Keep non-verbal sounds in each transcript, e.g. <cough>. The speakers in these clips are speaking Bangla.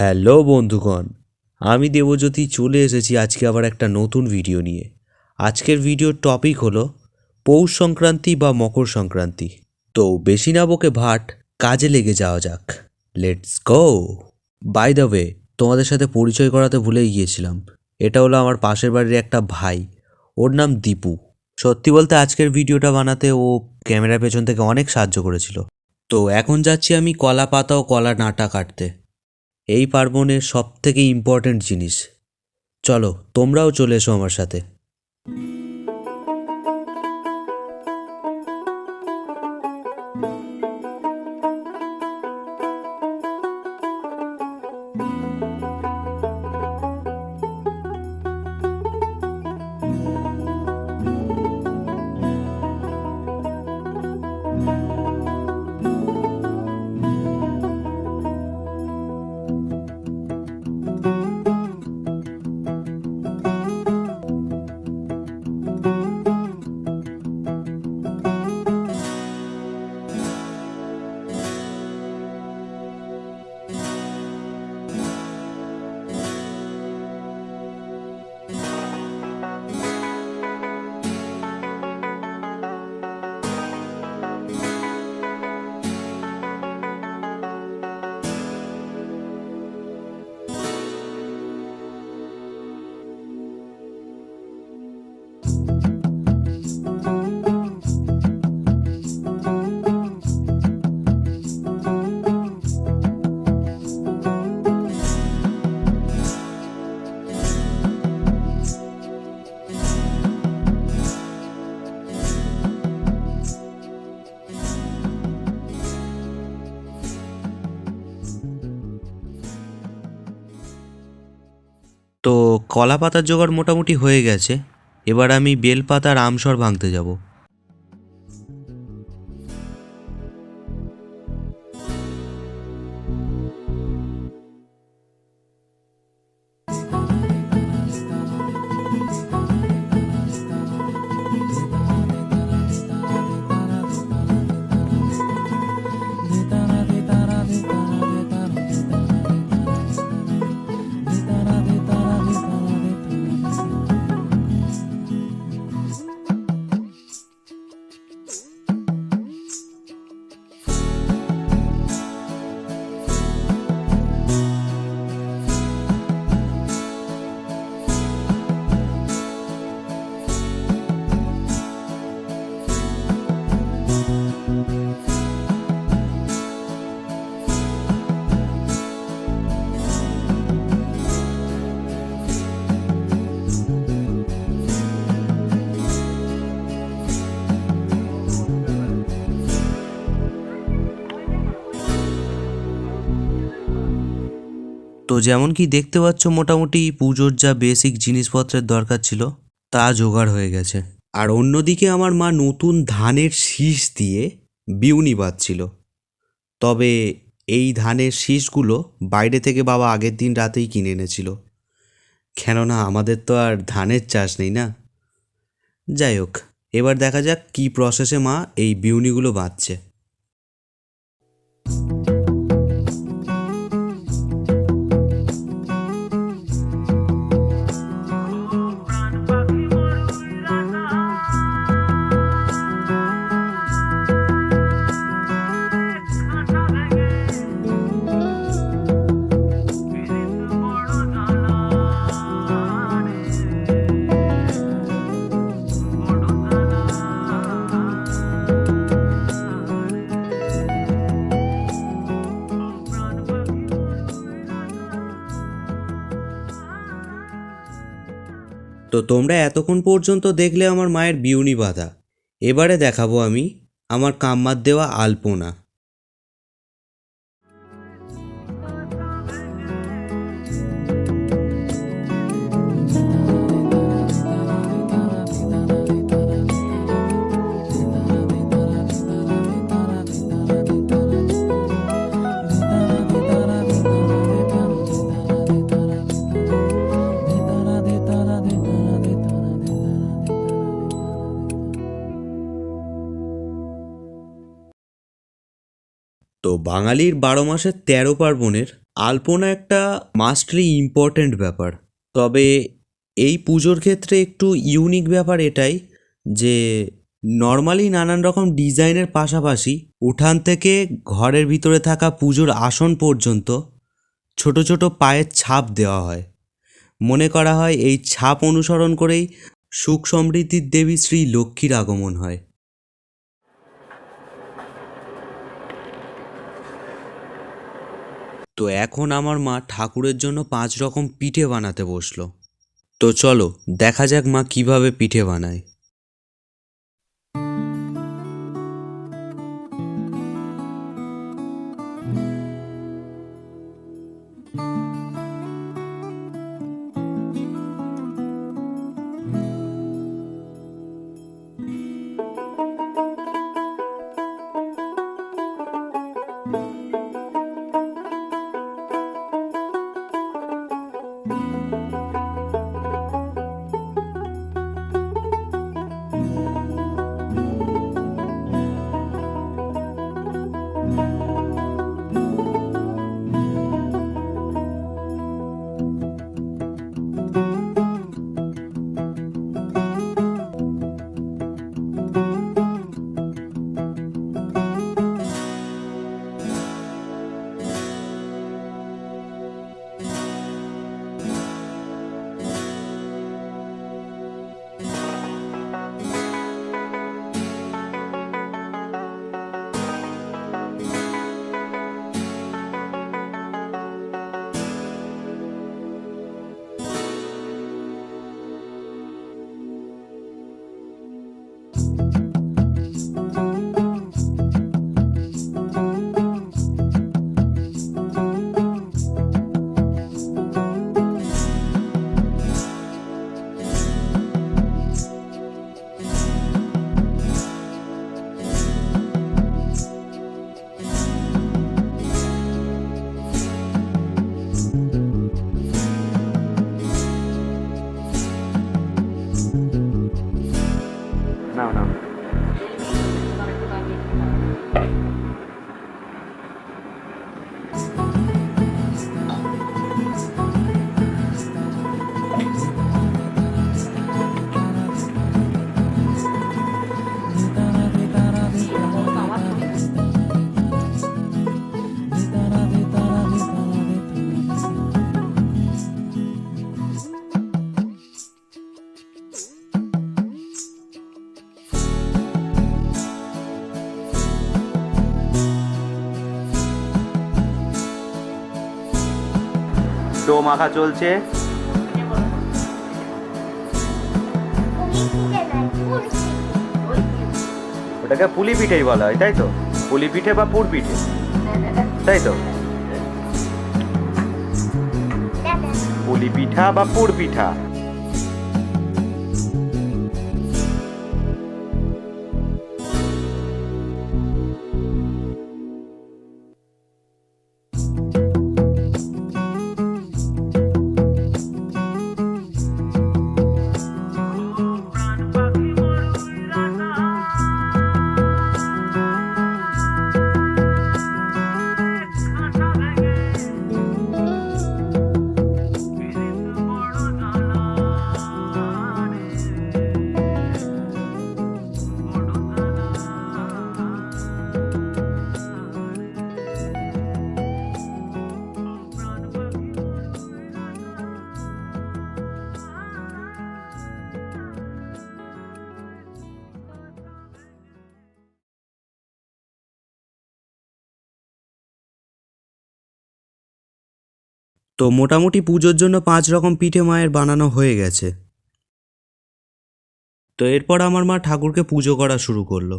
হ্যালো বন্ধুগণ, আমি দেবজ্যোতি চলে এসেছি আজকে আবার একটা নতুন ভিডিও নিয়ে। আজকের ভিডিওর টপিক হলো পৌষ সংক্রান্তি বা মকর সংক্রান্তি। তো বেশি না বকে ভাট, কাজে লেগে যাওয়া যাক। Let's go by the way তোমাদের সাথে পরিচয় করাতে ভুলেই গিয়েছিলাম। এটা হলো আমার পাশের বাড়ির একটা ভাই, ওর নাম দীপু। সত্যি বলতে আজকের ভিডিওটা বানাতে ও ক্যামেরার পেছন থেকে অনেক সাহায্য করেছিল। তো এখন যাচ্ছি আমি কলা পাতা ও কলা নাটা কাটতে। এই পার্বণে সব থেকে ইম্পর্ট্যান্ট জিনিস। চলো তোমরাও চলে এসো আমার সাথে। কলা পাতার জোগাড় মোটামুটি হয়ে গেছে। এবার আমি বেলপাতার আমসর ভাঙতে যাব। যেমন কি দেখতে পাচ্ছ মোটামুটি পুজোর যা বেসিক জিনিসপত্রের দরকার ছিল, তা জোগাড় হয়ে গেছে। আর অন্যদিকে আমার মা নতুন ধানের শীষ দিয়ে বিউনি বাঁধছিল। তবে এই ধানের শীষগুলো বাইরে থেকে বাবা আগের দিন রাতেই কিনে এনেছিল। কেননা আমাদের তো আর ধানের চাষ নেই না? যাই হোক, এবার দেখা যাক কী প্রসেসে মা এই বিউনিগুলো বাঁধছে। তো তোমরা এতক্ষণ পর্যন্ত দেখলে আমার মায়ের বিউনি বাঁধা। এবারে দেখাবো আমি আমার কাম্মার দেওয়া আলপনা। তো বাঙালির বারো মাসের তেরো পার্বণের আলপনা একটা মাস্টলি ইম্পর্ট্যান্ট ব্যাপার। তবে এই পুজোর ক্ষেত্রে একটু ইউনিক ব্যাপার এটাই যে নর্মালি নানান রকম ডিজাইনের পাশাপাশি উঠান থেকে ঘরের ভিতরে থাকা পুজোর আসন পর্যন্ত ছোট ছোট পায়ের ছাপ দেওয়া হয়। মনে করা হয় এই ছাপ অনুসরণ করেই সুখ সমৃদ্ধির দেবী শ্রী লক্ষ্মীর আগমন হয়। তো এখন আমার মা ঠাকুরের জন্য পাঁচ রকম পিঠে বানাতে বসল। তো চলো, দেখা যাক মা কীভাবে পিঠে বানায়। thank নাও মাখা চলছে। ওটাকে পুলি পিঠেই বলা হয়, তাই তো? পুলি পিঠে বা পুর পিঠে? তাই তো? পুলি পিঠা বা পুর পিঠা? তো মোটামুটি পুজোর জন্য পাঁচ রকম পিঠে মায়ের বানানো হয়ে গেছে। তো এরপর আমার মা ঠাকুরকে পুজো করা শুরু করল।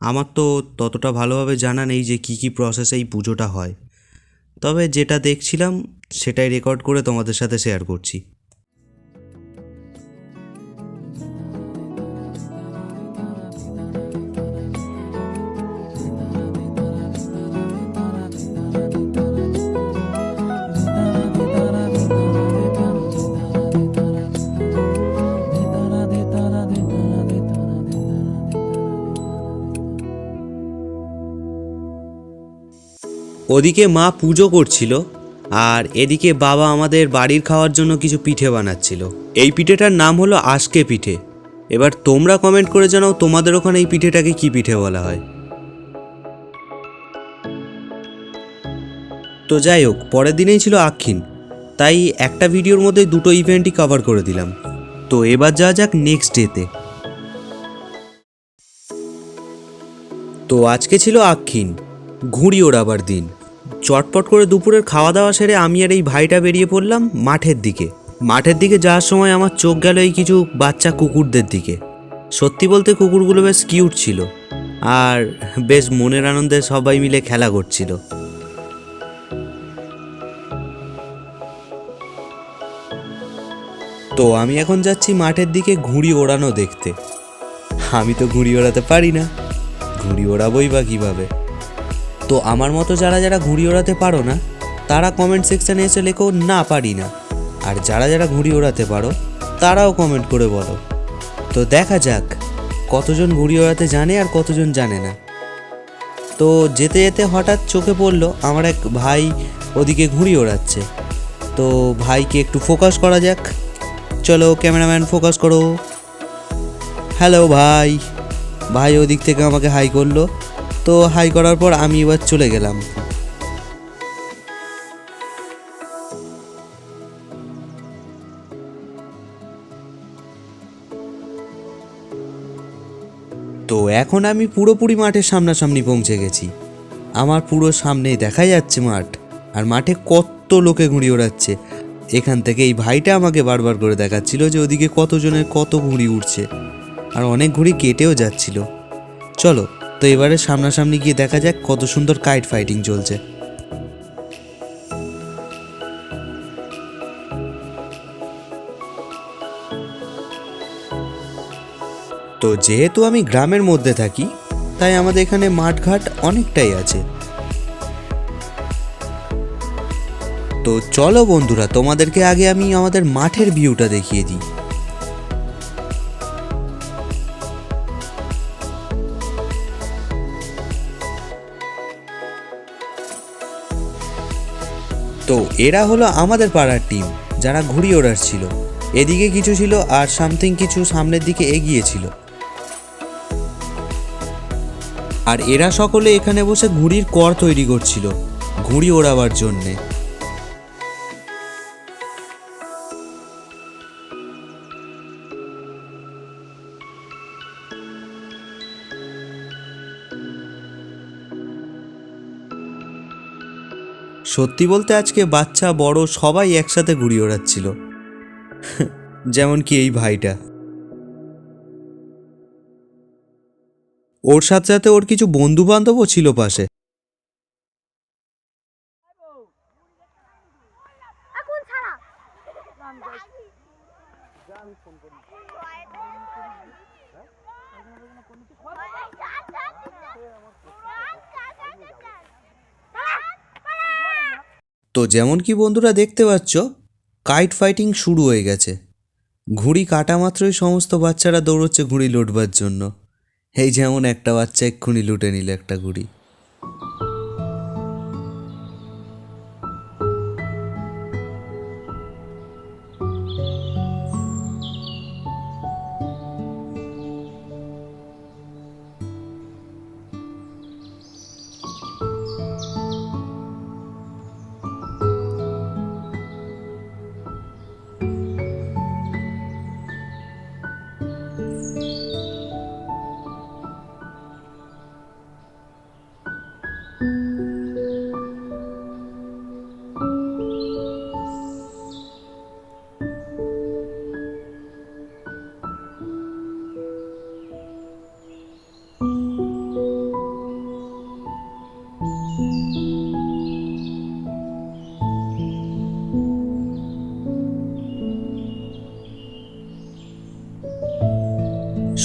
আমার তো ততটা ভালোভাবে জানা নেই যে কী কী প্রসেসে এই পুজোটা হয়। তবে যেটা দেখছিলাম, সেটাই রেকর্ড করে তোমাদের সাথে শেয়ার করছি। ওদিকে মা পুজো করছিল, আর এদিকে বাবা আমাদের বাড়ির খাওয়ার জন্য কিছু পিঠে বানাচ্ছিল। এই পিঠেটার নাম হলো আজকে পিঠে। এবার তোমরা কমেন্ট করে জানাও তোমাদের ওখানে এই পিঠেটাকে কি পিঠে বলা হয়। তো যাই হোক, পরের দিনেই ছিল আক্ষিন তাই একটা ভিডিওর মধ্যে দুটো ইভেন্টই কভার করে দিলাম। তো এবার যাওয়া যাক নেক্সট ডেতে তো আজকে ছিল আক্ষিন ঘুড়ি ওড়াবার দিন। চটপট করে দুপুরের খাওয়া দাওয়া সেরে আমি আর এই ভাইটা বেরিয়ে পড়লাম মাঠের দিকে। মাঠের দিকে যাওয়ার সময় আমার চোখ গেল এই কিছু বাচ্চা কুকুরদের দিকে। সত্যি বলতে কুকুরগুলো বেশ কিউট ছিল আর বেশ মনের আনন্দে সবাই মিলে খেলা করছিল। তো আমি এখন যাচ্ছি মাঠের দিকে ঘুড়ি ওড়ানো দেখতে। আমি তো ঘুড়ি ওড়াতে পারি না। ঘুড়ি ওড়াবই বা কীভাবে? তো আমার মতো যারা যারা ঘুড়ি ওড়াতে পারো না, তারা কমেন্ট সেকশানে এসে লেখো, না পারি না। আর যারা যারা ঘুড়ি ওড়াতে পারো, তারাও কমেন্ট করে বলো। তো দেখা যাক কতজন ঘুড়ি ওড়াতে জানে আর কতজন জানে না। তো যেতে যেতে হঠাৎ চোখে পড়ল, আমার এক ভাই ওদিকে ঘুড়ি ওড়াচ্ছে। তো ভাইকে একটু ফোকাস করা যাক। চলো ক্যামেরাম্যান ফোকাস করো। হ্যালো ভাই। ভাই ওদিক থেকে আমাকে হাই করল। তো হাই করার পর আমি এবার চলে গেলাম। তো এখন আমি পুরোপুরি মাঠের সামনাসামনি পৌঁছে গেছি। আমার পুরো সামনেই দেখা যাচ্ছে মাঠ, আর মাঠে কত লোকে ঘুড়ি ওড়াচ্ছে। এখান থেকে এই ভাইটা আমাকে বারবার করে দেখাচ্ছিল যে ওদিকে কতজনের কত ঘুড়ি উঠছে আর অনেক ঘুড়ি কেটেও যাচ্ছিল। চলো তো এবারে সামনাসামনি গিয়ে দেখা যাক কত সুন্দর কাইট ফাইটিং চলছে। তো যেহেতু আমি গ্রামের মধ্যে থাকি, তাই আমাদের এখানে মাঠঘাট অনেকটাই আছে। তো চলো বন্ধুরা, তোমাদেরকে আগে আমি আমাদের মাঠের ভিউটা দেখিয়ে দিই। তো এরা হলো আমাদের পাড়ার টিম যারা ঘুড়ি ওড়ার ছিল। এদিকে কিছু ছিল আর সামথিং কিছু সামনের দিকে এগিয়েছিল আর এরা সকলে এখানে বসে ঘুড়ির কর তৈরি করছিল, ঘুড়ি ওড়াবার জন্যে। সত্যি বলতে আজকে বাচ্চা, বড় সবাই একসাথে ঘুরিয়ে ওড়াচ্ছিল। <laughs> যেমন কি এই ভাইটা। ওর সাথে সাথে ওর কিছু বন্ধু বান্ধবও ছিল পাশে। তো যেমন কি বন্ধুরা দেখতে পাচ্ছ কাইট ফাইটিং শুরু হয়ে গেছে। ঘুড়ি কাটা মাত্রই সমস্ত বাচ্চারা দৌড়চ্ছে ঘুড়ি লুটবার জন্য। এই যেমন একটা বাচ্চা এক্ষুনি লুটে নিল একটা ঘুড়ি।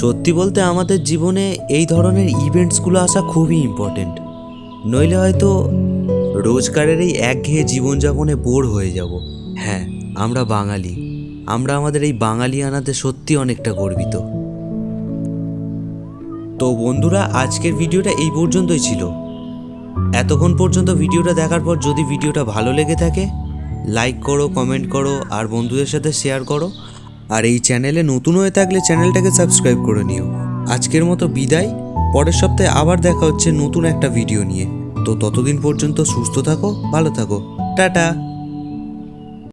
সত্যি বলতে আমাদের জীবনে এই ধরনের ইভেন্টসগুলো আসা খুবই ইম্পর্টেন্ট নইলে হয়তো রোজগারের এই একঘেয়ে জীবনযাপনে বোর হয়ে যাব। হ্যাঁ আমরা বাঙালি। আমরা আমাদের এই বাঙালি আনাতে সত্যি অনেকটা গর্বিত। তো বন্ধুরা, আজকের ভিডিওটা এই পর্যন্তই ছিল। এতক্ষণ পর্যন্ত ভিডিওটা দেখার পর যদি ভিডিওটা ভালো লেগে থাকে লাইক করো কমেন্ট করো, আর বন্ধুদের সাথে শেয়ার করো। আর এই চ্যানেলে নতুন হয়ে থাকলে চ্যানেলটাকে সাবস্ক্রাইব করে নিও। আজকের মতো বিদায়। পরের সপ্তাহে আবার দেখা হচ্ছে নতুন একটা ভিডিও নিয়ে। তো ততদিন পর্যন্ত সুস্থ থাকো, ভালো থাকো। টাটা!